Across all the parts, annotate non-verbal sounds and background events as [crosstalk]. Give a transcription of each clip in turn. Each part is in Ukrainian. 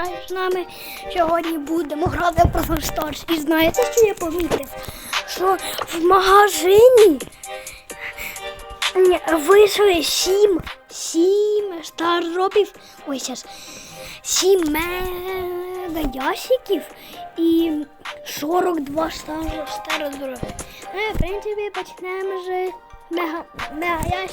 граєш з нами. Сьогодні будемо грати в Brawl. І знаєте, що я помітив? Що в магазині вийшли сім, сім стардропів. Ой, зараз. Сім мега ящиків і 42 стар, стардропи. Ну, і, в принципі, почнемо з мега, мега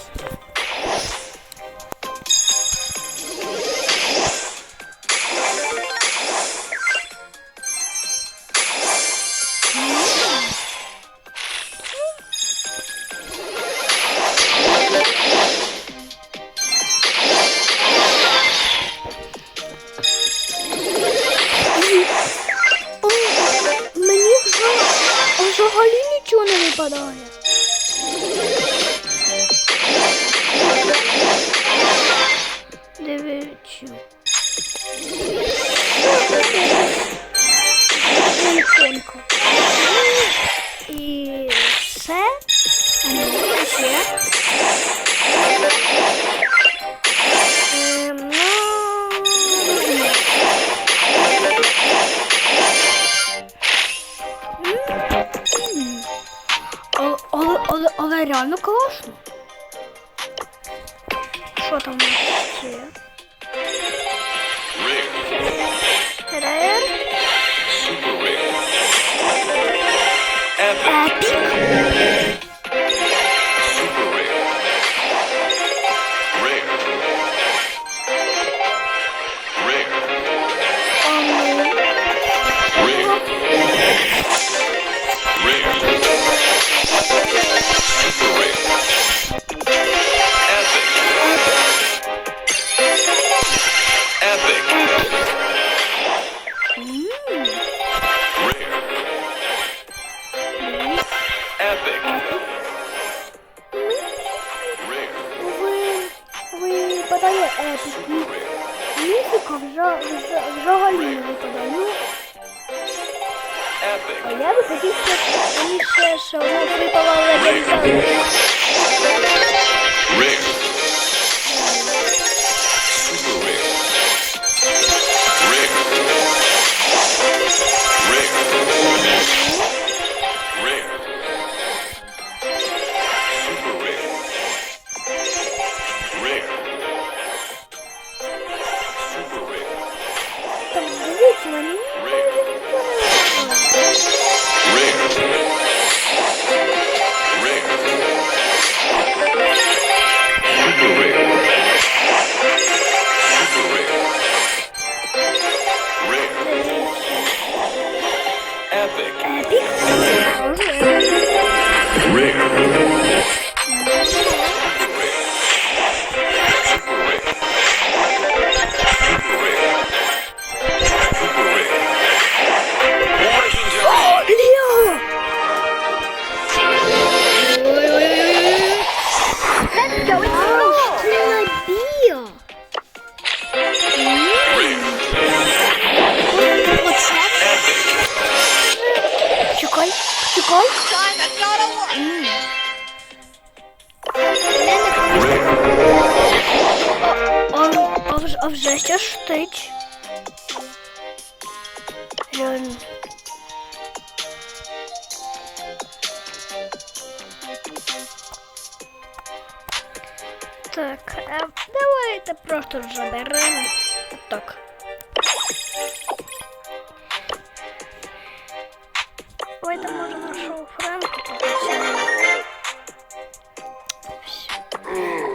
Телефонка. І все. Ну, ще. Ем, ну, Але, але, але реально класно. Що там у нас ще? Happy. Super rare. Rare. Rare. Rare. Ви, ви подає епік. Міфіка вже, взагалі випадає. Ну, а я би хотів, ще, що вона випала легендарна. вже ще штич. Реально. Так, а давайте просто заберемо. Так. Давайте може нашого Френка покачаємо.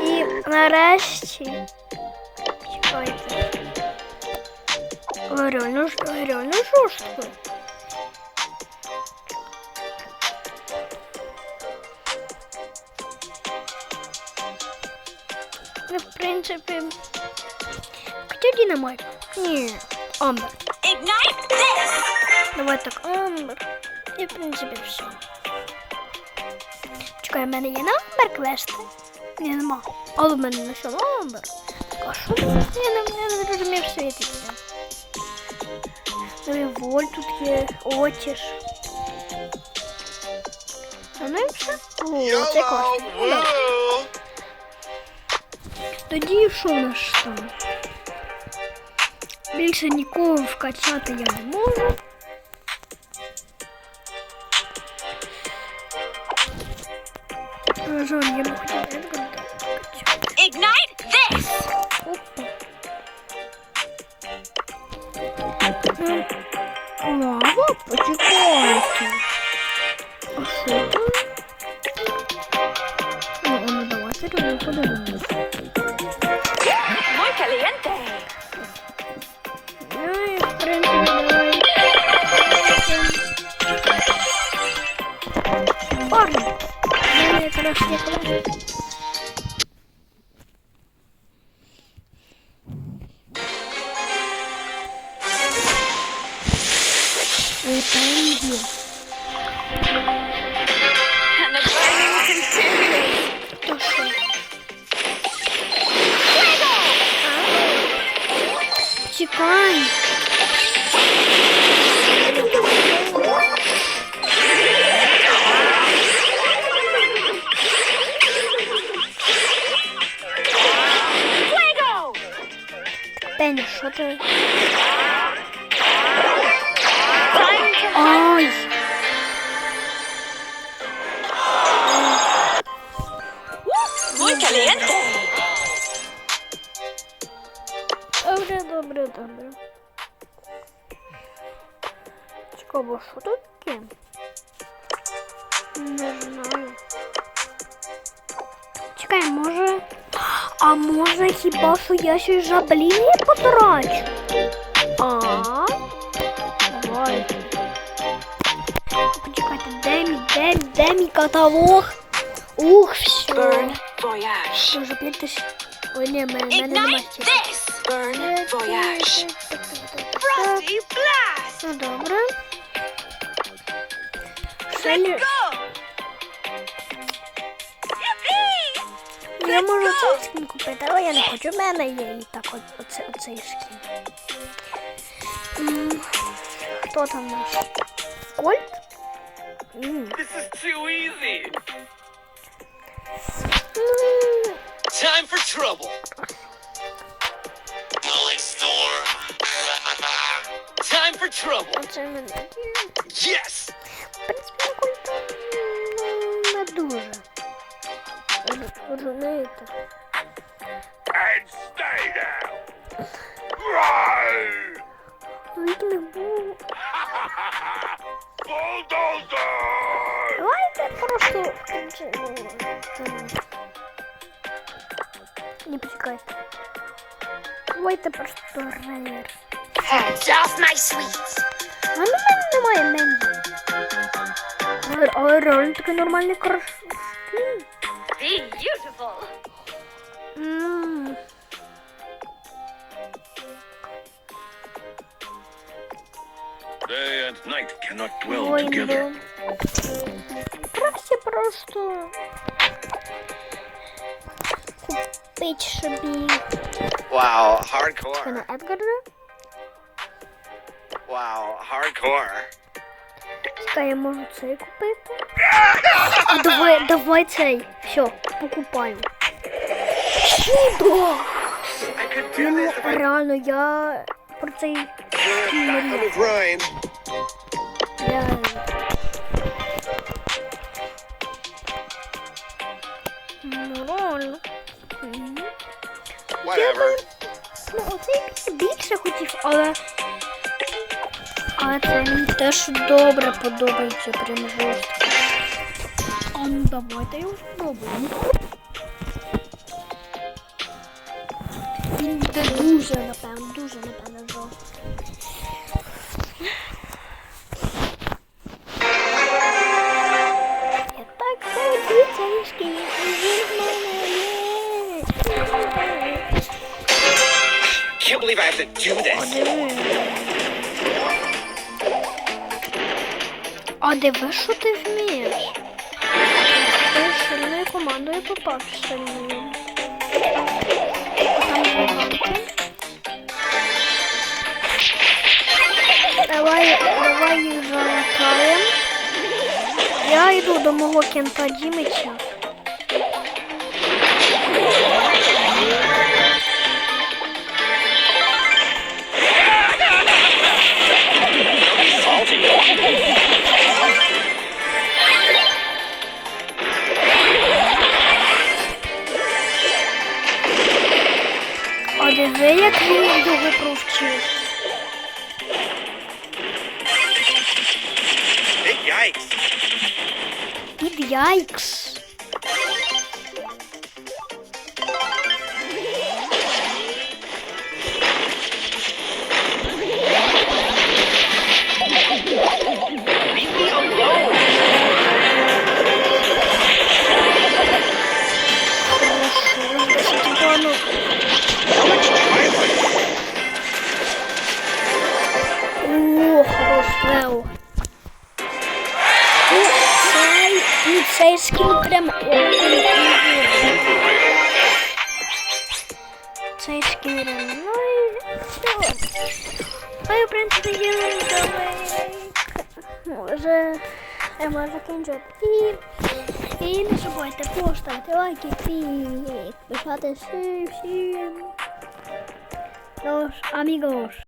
І нарешті. реально, реально жорстко. Ну, в принципі. Хоча динамайк. Ні. Амбер. Ignite this! Давай так, Амбер. І в принципі все. Чекай, в мене є на Амбер квести? Ні, нема. Але в мене на що Амбер. Так, а що? Я не, я не зрозумів і воль тут є, отіж. А ну і все. О, це класно. Ну, да. Тоді що в нас там? Більше нікого вкачати я не можу. На жаль, я не хотів Лава, почекайте. А що там? Ну, а ну давайте реально подивимось. Muy caliente. Ну і в принципі давай. Парни. Ну, якраз якраз. Ой, Чекай. Fuego. Пеня, що ти? що тут таке? Не знаю. Чекай, може. А може хіба що я щось жабліні потрачу? А? Давай. Почекайте, де мій, де, де мій каталог? Ух, все. Burn voyage. Може п'ятись. Ой, ні, мене, мене нема Ignite стільки. this. Burn voyage. Frosty blast. Ну добре. Шелі... Go. Yippee. Я можу цей скін купити, але я не хочу. В мене є і так от, оце, оцей скін. М, Хто там наш? Кольт? М, This is too easy. м, Time for trouble. Pulling storm. Time [laughs] for trouble. Оце в мене. є. Yes. Розумієте? And stay down. Right. Він не був. Давайте просто Не почекайте. Давайте просто рейер. Off my sweets. А ну мене немає. Але, але реально такий нормальний краш. Beautiful. Ммм. Day and night cannot dwell Ой, together. ну. Краще просто купить собі Wow, hardcore. на Едгара. Wow, hardcore. Чекай, я можу цей купити. А [laughs] давай, давай цей. Все, покупаю. Чудо! I could do Ну, реально, я про цей I'm мріяв. a. Реально. Ну. Ну, оцей більше- більше хотів, але. Але це мені теж добре подобається, прям жорстко. А ну давайте його спробуємо. Напевно, дуже, напевно, жорстко. Я так цей шкіл, він в мене є. Can't believe I have to do this. А диви, що ти вмієш? Ти сильною командою попав сильною. Там багато. Давай, давай їх залатаємо. Я йду до мого кента Дімича. А як він його провчив. Яйкс. Під яйкс. Хай, в принципі, є давай. Може... Я можу закінчувати. І, і не забувайте поставити лайки і писати всім. Ну ж, амігос.